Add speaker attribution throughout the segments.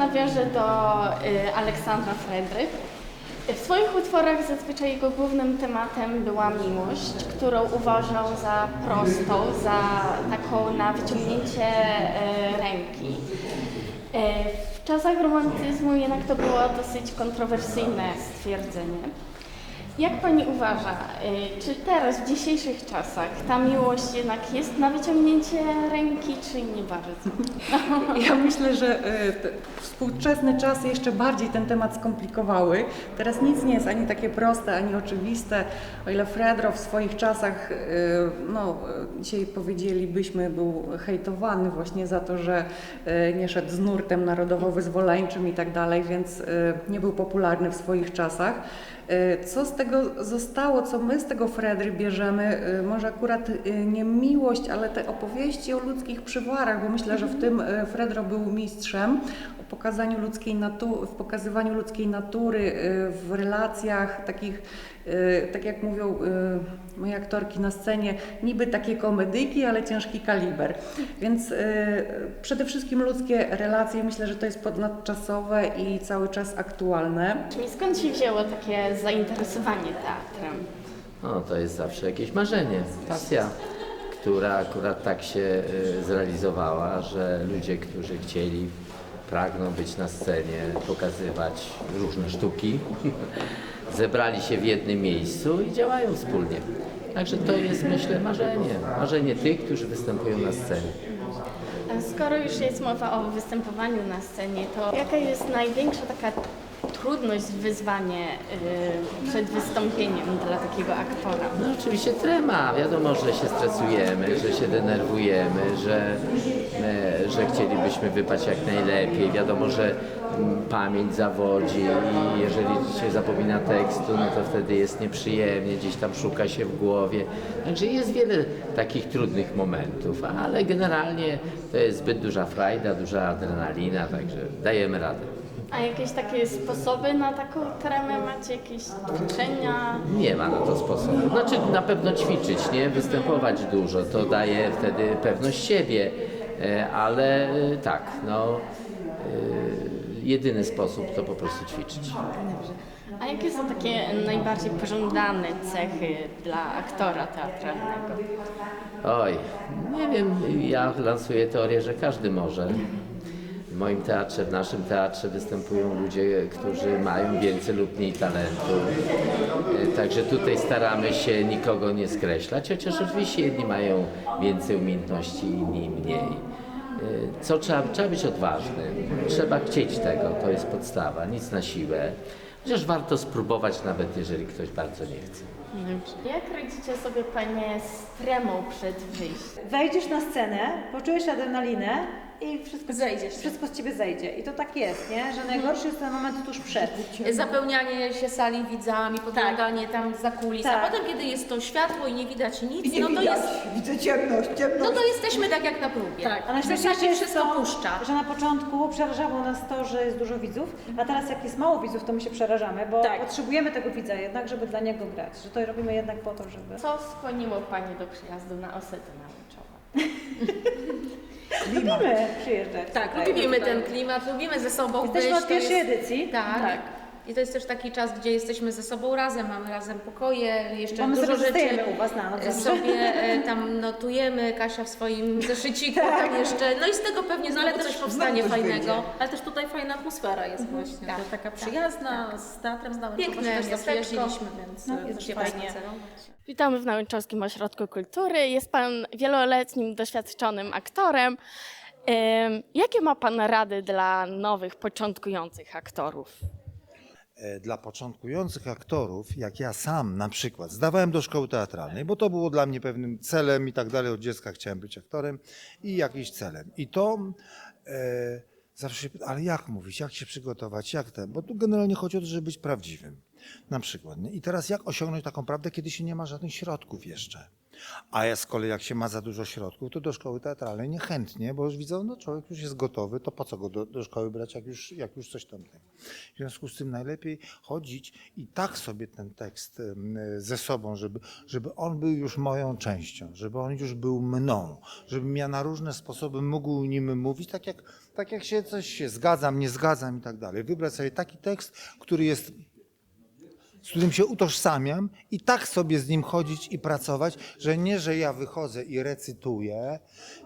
Speaker 1: nawiążę do y, Aleksandra Fredrych. W swoich utworach zazwyczaj jego głównym tematem była miłość, którą uważał za prostą, za taką na wyciągnięcie e, ręki. E, W czasach romantyzmu jednak to było dosyć kontrowersyjne stwierdzenie. Jak pani uważa, y, czy teraz, w dzisiejszych czasach, ta miłość jednak jest na wyciągnięcie ręki, czy nie bardzo?
Speaker 2: Ja myślę, że te współczesne czasy jeszcze bardziej ten temat skomplikowały. Teraz nic nie jest ani takie proste, ani oczywiste. O ile Fredro w swoich czasach, e, no dzisiaj powiedzielibyśmy, był hejtowany właśnie za to, że nie szedł z nurtem narodowo-wyzwoleńczym i tak dalej, więc nie był popularny w swoich czasach. Co z tego zostało, co my z tego Fredry bierzemy? E, Może akurat e, nie miłość, ale te opowieści o ludzkich przywarach, bo myślę, że w tym e, Fredro był mistrzem pokazaniu ludzkiej natu- w pokazywaniu ludzkiej natury e, w relacjach takich, e, tak jak mówią e, moje aktorki na scenie, niby takie komedyjki, ale ciężki kaliber. Więc przede wszystkim ludzkie relacje, myślę, że to jest ponadczasowe i cały czas aktualne.
Speaker 1: Czyli skąd się wzięło takie zainteresowanie teatrem?
Speaker 3: No, to jest zawsze jakieś marzenie, pasja, która akurat tak się y, zrealizowała, że ludzie, którzy chcieli, pragną być na scenie, pokazywać różne sztuki, zebrali się w jednym miejscu i działają wspólnie. Także to jest, myślę, marzenie. Marzenie tych, którzy występują na scenie.
Speaker 1: Skoro już jest mowa o występowaniu na scenie, to jaka jest największa taka trudność, wyzwanie y, przed wystąpieniem dla takiego aktora?
Speaker 3: No oczywiście trema. Wiadomo, że się stresujemy, że się denerwujemy, że, e, że chcielibyśmy wypaść jak najlepiej. Wiadomo, że pamięć zawodzi i jeżeli się zapomina tekstu, no to wtedy jest nieprzyjemnie, gdzieś tam szuka się w głowie. Także jest wiele takich trudnych momentów, ale generalnie to jest zbyt duża frajda, duża adrenalina, także dajemy radę.
Speaker 1: A jakieś takie sposoby na taką tremę macie? Jakieś ćwiczenia?
Speaker 3: Nie ma na to sposobu. Znaczy na pewno ćwiczyć, nie? Występować dużo, to daje wtedy pewność siebie, e, ale e, tak, no e, jedyny sposób to po prostu ćwiczyć.
Speaker 1: A jakie są takie najbardziej pożądane cechy dla aktora teatralnego?
Speaker 3: Oj, nie wiem, ja lansuję teorię, że każdy może. W moim teatrze, w naszym teatrze występują ludzie, którzy mają więcej lub mniej talentu. E, Także tutaj staramy się nikogo nie skreślać, chociaż oczywiście jedni mają więcej umiejętności, inni mniej. E, Co trzeba? Trzeba być odważnym. Trzeba chcieć tego, to jest podstawa, nic na siłę. Chociaż warto spróbować, nawet jeżeli ktoś bardzo nie chce.
Speaker 1: Jak radzicie sobie panie z tremą przed wyjściem?
Speaker 4: Wejdziesz na scenę, poczujesz adrenalinę i wszystko,
Speaker 5: Zejdziesz.
Speaker 4: wszystko z ciebie zejdzie. I to tak jest, nie? że najgorszy jest ten moment tuż przed.
Speaker 5: Zapełnianie się sali widzami, podglądanie tam za kulis,
Speaker 4: Tak.
Speaker 5: a potem kiedy jest to światło i nie widać nic,
Speaker 6: I nie
Speaker 5: no to
Speaker 6: widać,
Speaker 5: jest,
Speaker 6: widzę ciemność, ciemność.
Speaker 5: no to jesteśmy tak jak na próbie.
Speaker 4: Tak, a
Speaker 5: zasadzie
Speaker 4: najśmieszniejsze jest
Speaker 5: wszystko
Speaker 4: to,
Speaker 5: puszcza.
Speaker 4: że na początku przerażało nas to, że jest dużo widzów, a teraz jak jest mało widzów, to my się przerażamy, bo
Speaker 5: Tak.
Speaker 4: potrzebujemy tego widza jednak, żeby dla niego grać. Że to robimy jednak po to, żeby...
Speaker 1: Co skłoniło pani do przyjazdu na Osetę Nałęczową?
Speaker 4: Lubimy przyjeżdżać.
Speaker 5: Tak,
Speaker 4: tutaj.
Speaker 5: lubimy ten klimat, lubimy ze sobą
Speaker 4: Jesteśmy
Speaker 5: być.
Speaker 4: od
Speaker 5: to
Speaker 4: pierwszej
Speaker 5: jest-
Speaker 4: edycji.
Speaker 5: Tak.
Speaker 4: tak.
Speaker 5: I to jest też taki czas, gdzie jesteśmy ze sobą razem, mamy razem pokoje, jeszcze
Speaker 4: Bo my
Speaker 5: dużo
Speaker 4: sobie
Speaker 5: rzeczy
Speaker 4: zostajemy u was na noc zawsze.
Speaker 5: sobie e, tam notujemy, Kasia w swoim zeszyciku tam jeszcze, no i z tego pewnie znowu coś powstanie
Speaker 6: coś
Speaker 5: fajnego.
Speaker 7: Ale też tutaj fajna atmosfera jest właśnie.
Speaker 5: Tak,
Speaker 7: to taka
Speaker 5: tak,
Speaker 7: przyjazna, z teatrem z Nałęczowa
Speaker 5: Piękne
Speaker 7: też
Speaker 5: miasteczko.
Speaker 7: jeździliśmy, więc
Speaker 4: No,
Speaker 7: no,
Speaker 4: jest
Speaker 7: też się
Speaker 4: fajnie.
Speaker 7: fajnie.
Speaker 1: Witamy w Nałęczowskim Ośrodku Kultury. Jest Pan wieloletnim, doświadczonym aktorem. Ym, Jakie ma Pan rady dla nowych, początkujących aktorów?
Speaker 8: E, dla początkujących aktorów, jak ja sam na przykład, zdawałem do szkoły teatralnej, bo to było dla mnie pewnym celem i tak dalej. Od dziecka chciałem być aktorem i jakimś celem. I to e, zawsze się pyta, ale jak mówić, jak się przygotować, jak ten, bo tu generalnie chodzi o to, żeby być prawdziwym. Na przykład. I teraz jak osiągnąć taką prawdę, kiedy się nie ma żadnych środków jeszcze? A ja z kolei jak się ma za dużo środków, to do szkoły teatralnej niechętnie, bo już widzą, no człowiek już jest gotowy, to po co go do, do szkoły brać, jak już, jak już coś tam. W związku z tym najlepiej chodzić i tak sobie ten tekst ze sobą, żeby, żeby on był już moją częścią, żeby on już był mną, żebym ja na różne sposoby mógł nim mówić, tak jak, tak jak się coś się zgadzam, nie zgadzam i tak dalej. Wybrać sobie taki tekst, który jest z którym się utożsamiam i tak sobie z nim chodzić i pracować, że nie, że ja wychodzę i recytuję,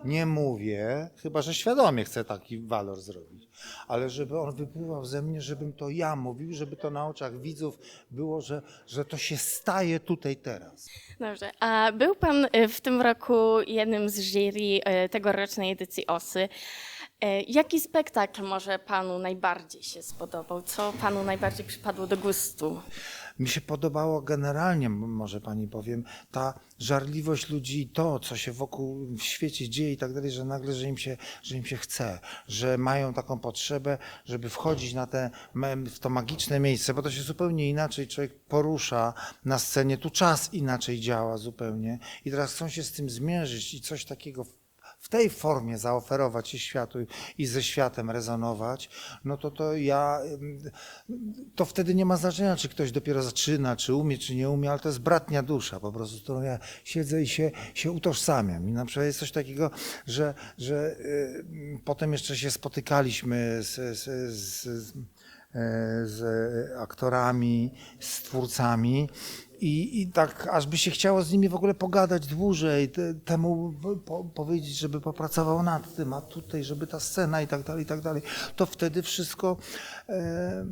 Speaker 8: nie mówię, chyba że świadomie chcę taki walor zrobić, ale żeby on wypływał ze mnie, żebym to ja mówił, żeby to na oczach widzów było, że, że to się staje tutaj teraz.
Speaker 1: Dobrze. A był Pan e, w tym roku jednym z jury e, tegorocznej edycji OSY. E, Jaki spektakl może Panu najbardziej się spodobał? Co Panu najbardziej przypadło do gustu?
Speaker 8: Mi się podobało generalnie, może pani powiem, ta żarliwość ludzi i to, co się wokół w świecie dzieje i tak dalej, że nagle, że im się, że im się chce, że mają taką potrzebę, żeby wchodzić na te, w to magiczne miejsce, bo to się zupełnie inaczej człowiek porusza na scenie, tu czas inaczej działa zupełnie i teraz chcą się z tym zmierzyć i coś takiego w- tej formie zaoferować i światu i ze światem rezonować, no to to ja, to wtedy nie ma znaczenia, czy ktoś dopiero zaczyna, czy umie, czy nie umie, ale to jest bratnia dusza po prostu, z którą ja siedzę i się, się utożsamiam. I na przykład jest coś takiego, że, że y, potem jeszcze się spotykaliśmy z, z, z, z, e, z aktorami, z twórcami. I, I tak, aż by się chciało z nimi w ogóle pogadać dłużej, te, temu po, powiedzieć, żeby popracował nad tym, a tutaj, żeby ta scena i tak dalej, i tak dalej, to wtedy wszystko e,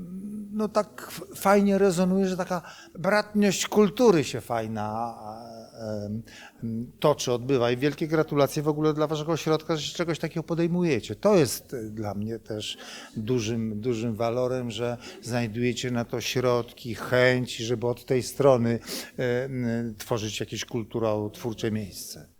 Speaker 8: no tak fajnie rezonuje, że taka bratność kultury się fajna toczy, odbywa. I wielkie gratulacje w ogóle dla waszego ośrodka, że się czegoś takiego podejmujecie. To jest e, dla mnie też dużym, dużym walorem, że znajdujecie na to środki, chęć, żeby od tej strony e, tworzyć jakieś kulturowo-twórcze miejsce.